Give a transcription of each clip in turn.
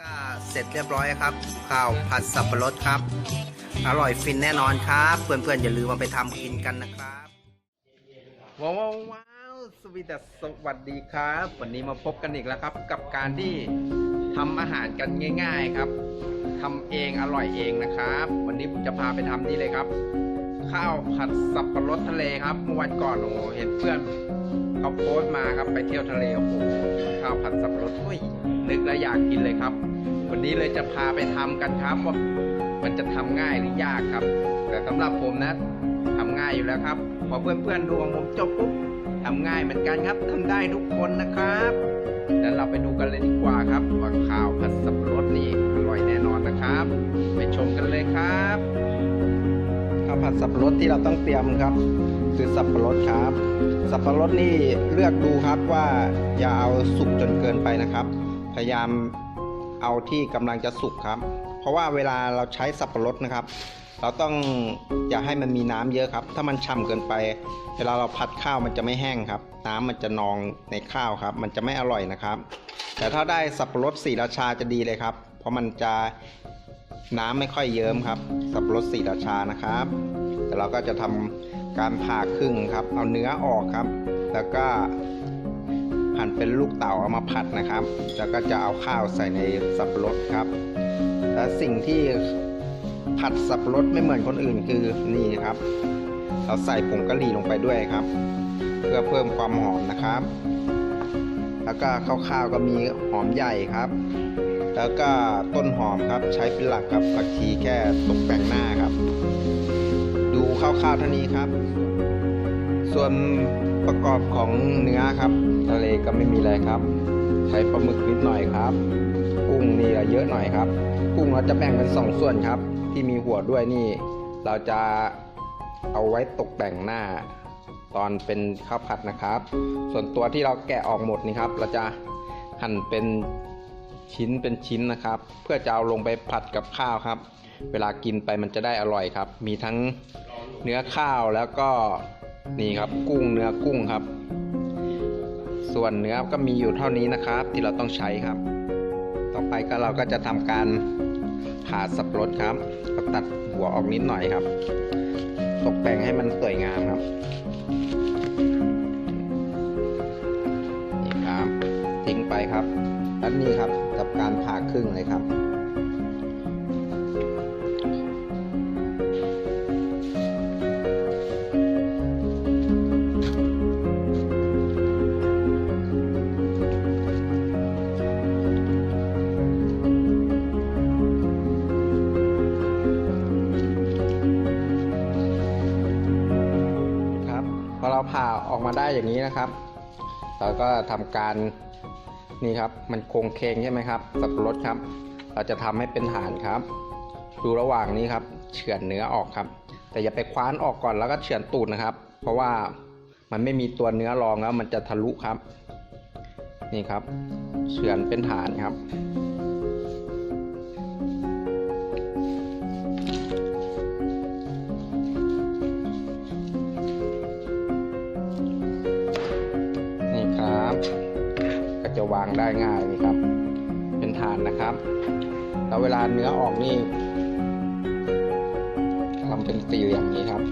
ก็เสร็จเรียบร้อยครับ ข้าวผัดสับปะรดครับ อร่อยฟินแน่นอนครับ เพื่อนๆอย่าลืมมาไปทำกินกันนะครับว้าวว้าวสวีดัสสวัสดีครับ วันนี้มาพบกันอีกแล้วครับ กับการที่ทำอาหารกันง่าย ๆครับทำเองอร่อยเองนะครับ วันนี้ผมจะพาไปทำนี่เลยครับ ข้าวผัดสับปะรดทะเลครับเมื่อวันก่อนโอ้เห็นเพื่อนเขาโพสต์มาครับไปเที่ยวทะเลโอ้โหข้าวผัดสับปะรดอุ้ยนึกแล้วอยากกินเลยครับ วันนี้เลยจะพาไปทำกันครับว่ามันจะทำง่ายหรือยากครับ แต่สำหรับผมนะทำง่ายอยู่แล้วครับพอเพื่อนๆดูของผมจบปุ๊บทำง่ายเหมือนกันครับทำได้ทุกคนนะครับแล้วเราไปดูกันเลยดีกว่าครับว่าข้าวผัดสับปะรดนี่อร่อยแน่นอนนะครับ ไปชมกันเลยครับ ผัดสับปะรดที่เราต้องเตรียมครับ คือสับปะรดครับ สับปะรดนี่เลือกดูครับว่าอย่าเอาสุกจนเกินไปนะครับ พยายามเอาที่กำลังจะสุกครับ เพราะว่าเวลาเราใช้สับปะรดนะครับ เราต้องอย่าให้มันมีน้ำเยอะครับ ถ้ามันฉ่ำเกินไป เวลาเราผัดข้าวมันจะไม่แห้งครับ น้ำมันจะนองในข้าวครับ มันจะไม่อร่อยนะครับ แต่ถ้าได้สับปะรดสีราชาจะดีเลยครับ เพราะมันจะ น้ำไม่ค่อยเยิ้มครับ สับปะรดสีราชานะครับแต่เราก็จะทำการผ่าครึ่งครับ เอาเนื้อออกครับ แล้วก็หั่นเป็นลูกเต๋าเอามาผัดนะครับ แล้วก็จะเอาข้าวใส่ในสับปะรดครับ และสิ่งที่ผัดสับปะรดไม่เหมือนคนอื่นคือนี่ครับ เราใส่ผงกะหรี่ลงไปด้วยครับ เพื่อเพิ่มความหอมนะครับ แล้วก็ข้าวๆก็มีหอมใหญ่ครับ แล้วก็ต้นหอมครับใช้เป็นหลักครับผักชีแค่ตกแต่งหน้าครับ ดูคร่าวๆเท่านี้ครับ ส่วนประกอบของเนื้อครับ ทะเลก็ไม่มีอะไรครับ ใช้ปลาหมึกนิดหน่อยครับ กุ้งนี่เยอะหน่อยครับ กุ้งเราจะแบ่งเป็นสองส่วนครับ ที่มีหัวด้วยนี่ เราจะเอาไว้ตกแต่งหน้า ตอนเป็นข้าวผัดนะครับ ส่วนตัวที่เราแกะออกหมดนี่ครับ เราจะหั่นเป็น ชิ้นเป็นชิ้นนะครับ เพื่อจะเอาลงไปผัดกับข้าวครับ เวลากินไปมันจะได้อร่อยครับ มีทั้งเนื้อข้าวแล้วก็นี่ครับกุ้งเนื้อกุ้งครับ ส่วนเนื้อก็มีอยู่เท่านี้นะครับ ที่เราต้องใช้ครับ ต่อไปก็เราก็จะทำการผ่าสับปะรดครับก็ตัดหัวออกนิดหน่อยครับ ตกแต่งให้มันสวยงามครับนี่ครับทิ้งไปครับแล้วนี่ครับ กับการผ่าครึ่งเลยครับ ครับ พอเราผ่าออกมาได้อย่างนี้นะครับ เราก็ทำการ นี่ครับมันโครงเคงใช่ไหมครับ สับปะรดครับ เราจะทำให้เป็นฐานครับ ดูระหว่างนี้ครับเฉือนเนื้อออกครับ แต่อย่าไปคว้านออกก่อนแล้วก็เฉือนตูดนะครับ เพราะว่ามันไม่มีตัวเนื้อรองแล้วมันจะทะลุครับ นี่ครับเฉือนเป็นฐานครับางได้ง่ายนี่ครับ เป็นฐานนะครับ แล้วเวลาเนื้อออกนี่ทำเป็นสี่เหลี่ยมนี้ครับ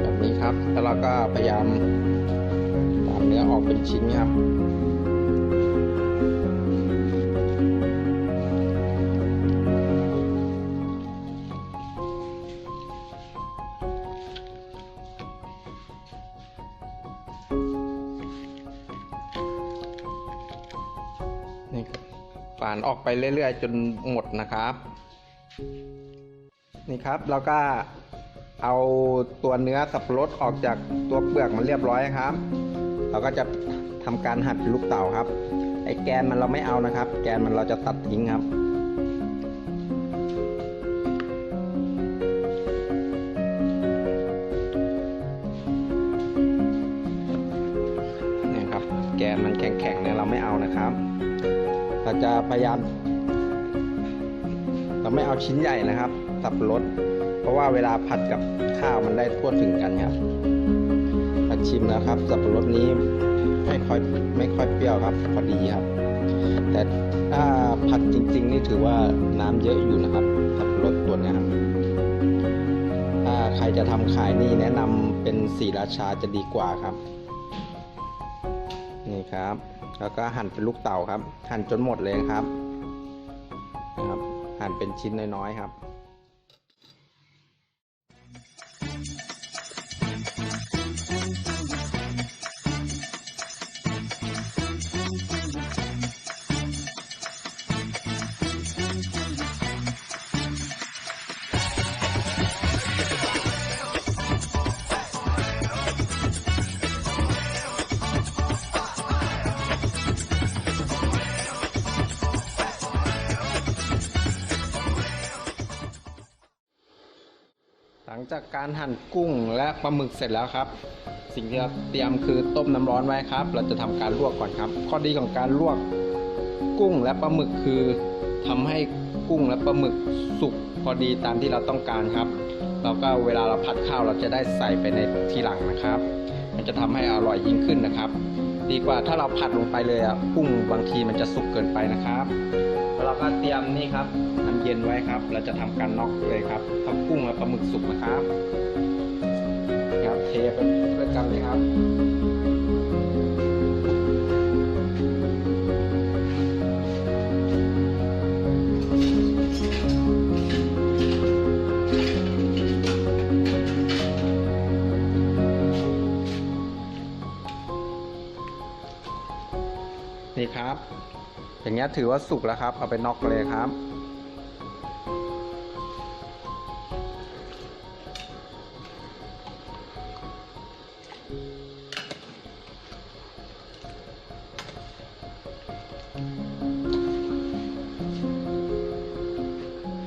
แบบนี้ครับแล้วเราก็พยายามตัดเนื้อออกเป็นชิ้นครับ ฝานออกไปเรื่อยๆ จนหมดนะครับ นี่ครับเราก็เอาตัวเนื้อสับปะรดออกจากตัวเปลือกมันเรียบร้อยครับ เราก็จะทำการหั่นเป็นลูกเต๋าครับ ไอ้แกนมันเราไม่เอานะครับ แกนมันเราจะตัดทิ้งครับนี่ครับแกนมันแข็งๆเนี่ยเราไม่เอานะครับ เราจะพยายาม เราไม่เอาชิ้นใหญ่นะครับ สับปะรดเพราะว่าเวลาผัดกับข้าวมันได้ทั่วถึงกันครับถ้าชิมแล้วครับ สับปะรดนี้ไม่ค่อยไม่ค่อยเปรี้ยวครับ พอดีครับ แต่ถ้าผัดจริง ๆ นี่ถือว่าน้ำเยอะอยู่นะครับ สับปะรดตัวนี้ครับถ้าใครจะทำขายนี่แนะนำเป็นสีราชาจะดีกว่าครับ นี่ครับ แล้วก็หั่นเป็นลูกเต่าครับ หั่นจนหมดเลยครับนะครับ หั่นเป็นชิ้นน้อยๆครับ จากการหั่นกุ้งและปลาหมึกเสร็จแล้วครับ สิ่งที่เราเตรียมคือต้มน้ำร้อนไว้ครับ เราจะทำการลวกก่อนครับ ข้อดีของการลวกกุ้งและปลาหมึกคือทำให้กุ้งและปลาหมึกสุกพอดีตามที่เราต้องการครับแล้วก็เวลาเราผัดข้าวเราจะได้ใส่ไปในทีหลังนะครับ มันจะทำให้อร่อยยิ่งขึ้นนะครับ ดีกว่าถ้าเราผัดลงไปเลยอะกุ้งบางทีมันจะสุกเกินไปนะครับ เราก็เตรียมนี่ครับน้ำเย็นไว้ครับ เราจะทำการน็อกเลยครับทั้งกุ้งและปลาหมึกสุกนะครับ ครับเทไปด้วยกันเลยครับ อย่างเงี้ยถือว่าสุกแล้วครับ เอาไปน็อกเลยครับ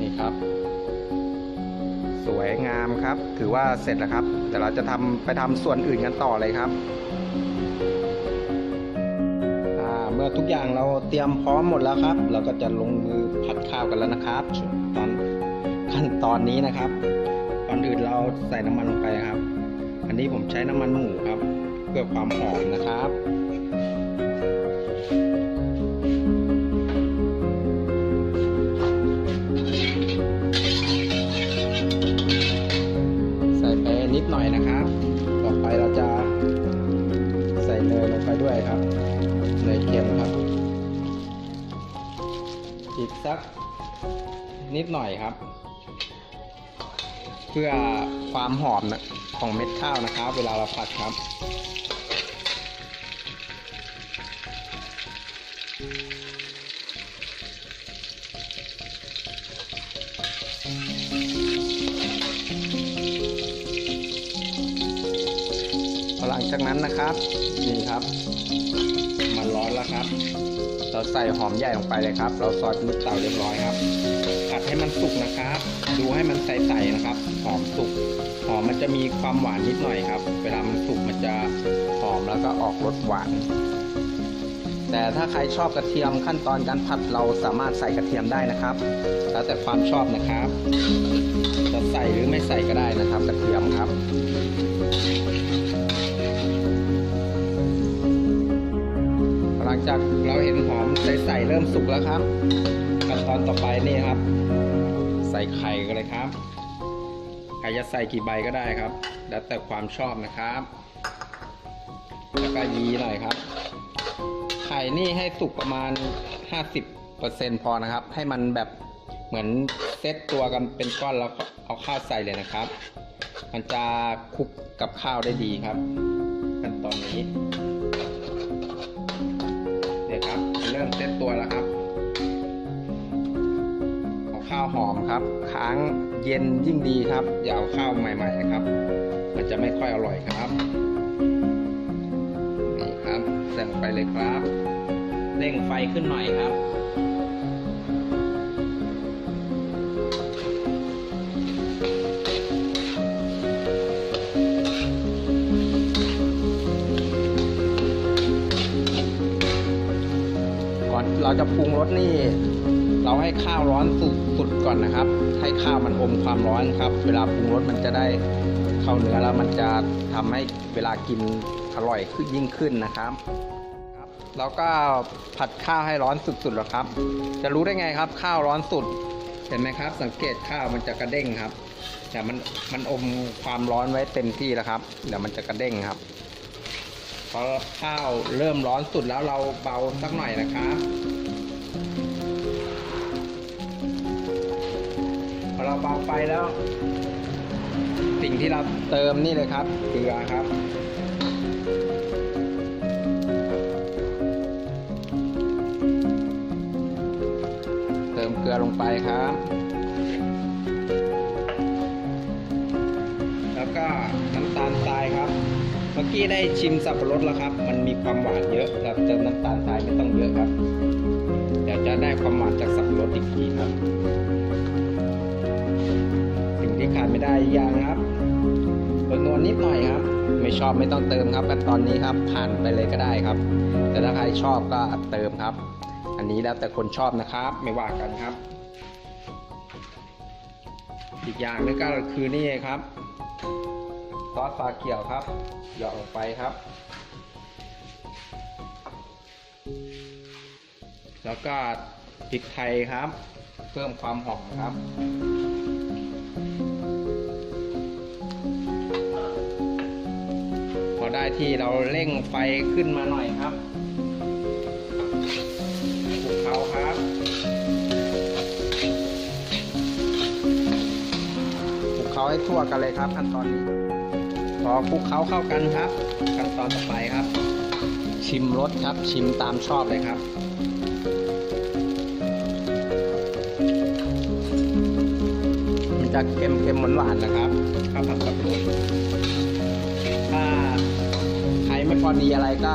นี่ครับ สวยงามครับ ถือว่าเสร็จแล้วครับเดี๋ยวเราจะทำไปทำส่วนอื่นกันต่อเลยครับ ทุกอย่างเราเตรียมพร้อมหมดแล้วครับ เราก็จะลงมือผัดข้าวกันแล้วนะครับตอนขั้นตอนนี้นะครับก่อนอื่นเราใส่น้ำมันลงไปครับ อันนี้ผมใช้น้ำมันหมูครับ เพื่อความหอมนะครับ สักนิดหน่อยครับ เพื่อความหอมนะของเม็ดข้าวนะครับ เวลาเราผัดครับหลังจากนั้นนะครับ นี่ครับ มันร้อนแล้วครับ เราใส่หอมใหญ่ลงไปเลยครับ เราซอยเป็นลูกเตาเรียบร้อยครับผัดให้มันสุกนะครับ ดูให้มันใสๆนะครับ หอมสุก หอมมันจะมีความหวานนิดหน่อยครับ เวลามันสุกมันจะหอมแล้วก็ออกรสหวาน แต่ถ้าใครชอบกระเทียมขั้นตอนการผัดเราสามารถใส่กระเทียมได้นะครับ แล้วแต่ความชอบนะครับ จะใส่หรือไม่ใส่ก็ได้นะครับ กระเทียมครับ จากเราเห็นหอมใสๆเริ่มสุกแล้วครับขั้นตอนต่อไปนี่ครับ ใส่ไข่กันเลยครับใครจะใส่กี่ใบก็ได้ครับ แล้วแต่ความชอบนะครับ แล้วก็ยีหน่อยครับ ไข่นี่ให้สุกประมาณ 50%พอนะครับ ให้มันแบบเหมือนเซตตัวกันเป็นก้อนแล้วก็เอาข้าวใส่เลยนะครับ มันจะคลุกกับข้าวได้ดีครับขั้นตอนนี้ ตัวแล้วครับเอาข้าวหอมครับ ค้างเย็นยิ่งดีครับ อย่าเอาข้าวใหม่ๆนะครับ มันจะไม่ค่อยอร่อยครับนี่ครับใส่ลงไปเลยครับ เร่งไฟขึ้นหน่อยครับ เราจะปรุงรสนี่ เราให้ข้าวร้อนสุดสุดก่อนนะครับ ให้ข้าวมันอมความร้อนครับ เวลาปรุงรสมันจะได้เข้าเนื้อแล้วมันจะทำให้เวลากินอร่อยขึ้นยิ่งขึ้นนะครับครับ แล้วก็ผัดข้าวให้ร้อนสุดๆแล้วครับ จะรู้ได้ไงครับ ข้าวร้อนสุดเห็นไหมครับ สังเกตข้าวมันจะกระเด้งครับแต่มันมันอมความร้อนไว้เต็มที่แล้วครับเดี๋ยวมันจะกระเด้งครับพอข้าวเริ่มร้อนสุดแล้วเราเบาสักหน่อยนะครับ เราเบาไฟแล้ว สิ่งที่เราเติมนี่เลยครับเกลือครับเติมเกลือลงไปครับ แล้วก็น้ำตาลทรายครับ เมื่อกี้ได้ชิมสับปะรดแล้วครับ มันมีความหวานเยอะเราเติมน้ำตาลทรายไม่ต้องเยอะครับ เดี๋ยวจะได้ความหวานจากสับปะรดอีกทีครับสิ่งที่ขาด ได้อย่างครับเบอร์นวลนิดหน่อยครับ ไม่ชอบไม่ต้องเติมครับกันตอนนี้ครับผ่านไปเลยก็ได้ครับ แต่ถ้าใครชอบก็เติมครับ อันนี้แล้วแต่คนชอบนะครับ ไม่ว่ากันครับ อีกอย่างนึงก็คือนี่ครับซอสปลาเขียวครับหยอกลงไปครับ แล้วก็พริกไทยครับ เพิ่มความหอมครับ ที่เราเร่งไฟขึ้นมาหน่อยครับคลุกเคล้าครับคลุกเคล้าให้ทั่วกันเลยครับ ขั้นตอนนี้พอคลุกเคล้าเข้ากันครับ ขั้นตอนต่อไปครับ ชิมรสครับ ชิมตามชอบเลยครับมันจะเค็มเค็มหวานหวานๆนะครับข้าวผัดสับปะรดถ้าใครไม่ พอดีอะไรก็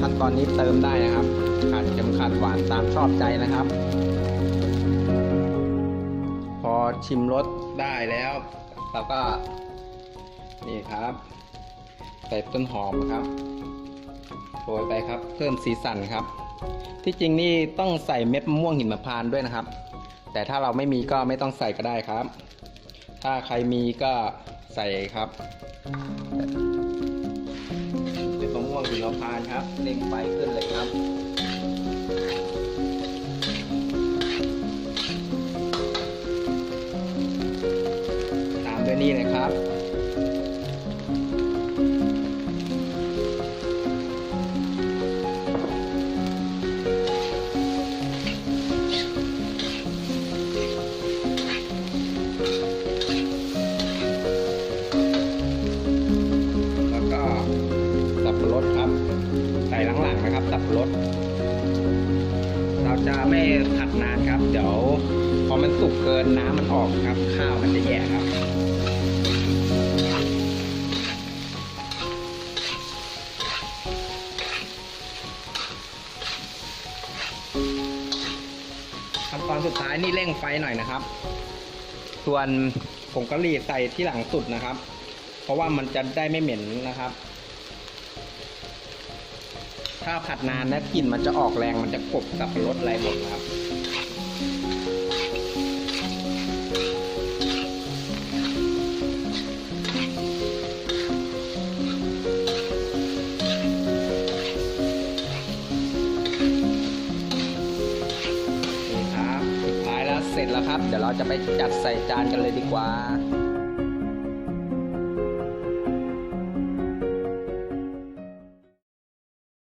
ขั้นตอนนี้เติมได้นะครับขาดเค็มขาดหวานตามชอบใจนะครับ พอชิมรสได้แล้วเราก็ นี่ครับ ใส่ต้นหอมครับโรยไปครับ เพิ่มสีสันครับ ที่จริงนี่ต้องใส่เม็ดมะม่วงหิมพานด้วยนะครับ แต่ถ้าเราไม่มีก็ไม่ต้องใส่ก็ได้ครับ ถ้าใครมีก็ใส่ครับ งหิมพานครับเล่งไฟขึ้นเลยครับ นี่เร่งไฟหน่อยนะครับ ส่วนผงกะหรี่ใส่ที่หลังสุดนะครับ เพราะว่ามันจะได้ไม่เหม็นนะครับ ถ้าผัดนานนะกลิ่นมันจะออกแรงมันจะกลบสับปะรดอะไรหมดครับ จะไปจัดใส่จานกันเลยดีกว่า